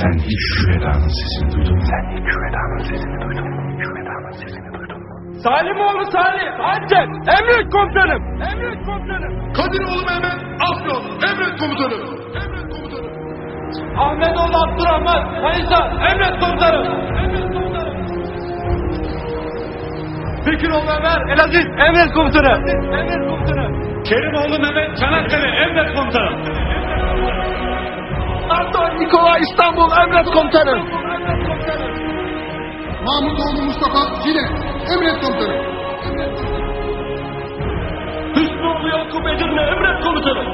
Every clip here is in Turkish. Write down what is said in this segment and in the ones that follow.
Sen hiç şu Eda'nın sesini duydun mu? Sen hiç şu Eda'nın sesini duydun mu? Şu Eda'nın sesini duydun mu? Salimoğlu Salih, Antep, emret komutanım, emret komutanım. Kadiroğlu Mehmet Afyon emret komutanım. Emret komutanım. Ahmetoğlu Abdurrahman, Kayısa, emret komutanım, emret komutanım. Fikiroğlu Ömer, Elaziz, emret komutanım, emret komutanım. Kerimoğlu Mehmet, Çanakkale, emret komutanım. Nikola İstanbul, emret komutanım. Emret komutanım. Mahmutoğlu Mustafa Cile emret komutanım. Hüsnoğlu Yakup Edirne, emret komutanım.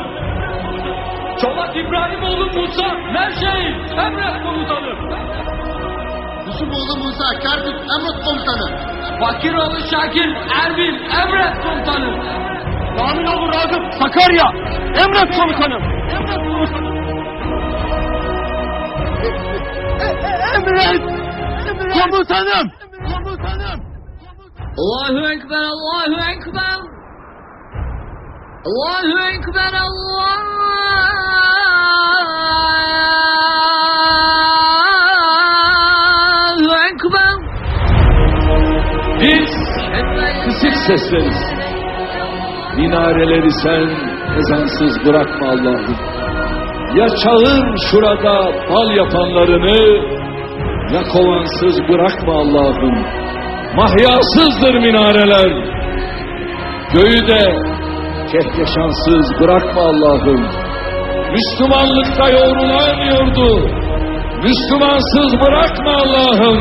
Çolak İbrahimoğlu Musa, Merşehir, emret komutanım. Yusufoğlu Musa Kerkük emret komutanım. Fakiroğlu Şakir, Erbil, emret komutanım. Raminoğlu Ragıp, Sakarya, emret komutanım. Emret komutanım. Emret! Komutanım! Komutanım! Allahu Ekber, Allahu Ekber. Allahu Ekber, Allahu Ekber. Biz kısık sesleriz. Minareleri sen ezansız bırakma Allah'ım. Ya çağır şurada bal yapanlarını, ya kovansız bırakma Allah'ım. Mahyasızdır minareler. Göğü de kehkeşansız bırakma Allah'ım. Müslümanlıkta yoğrulan yurdu, Müslümansız bırakma Allah'ım.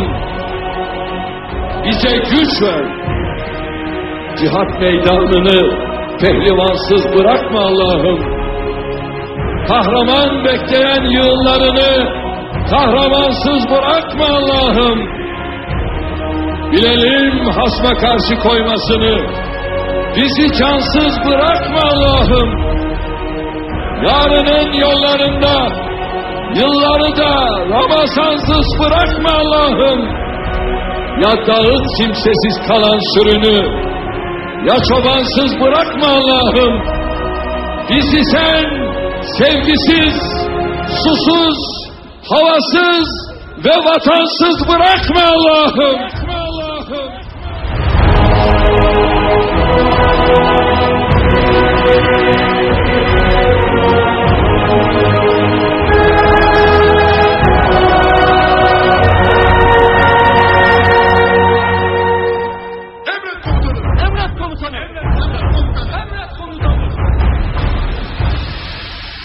Bize güç ver. Cihat meydanını pehlivansız bırakma Allah'ım. Kahraman bekleyen yığınlarını kahramansız bırakma Allah'ım. Bilelim hasma karşı koymasını. Bizi cansız bırakma Allah'ım. Yarının yollarında yılları da Ramazansız bırakma Allah'ım. Ya dağıt kimsesiz kalan sürünü, ya çobansız bırakma Allah'ım. Bizi sen sevgisiz, susuz, havasız ve vatansız bırakma Allah'ım. Bırakma Allah'ım. Emret komutanım. Emret komutanım.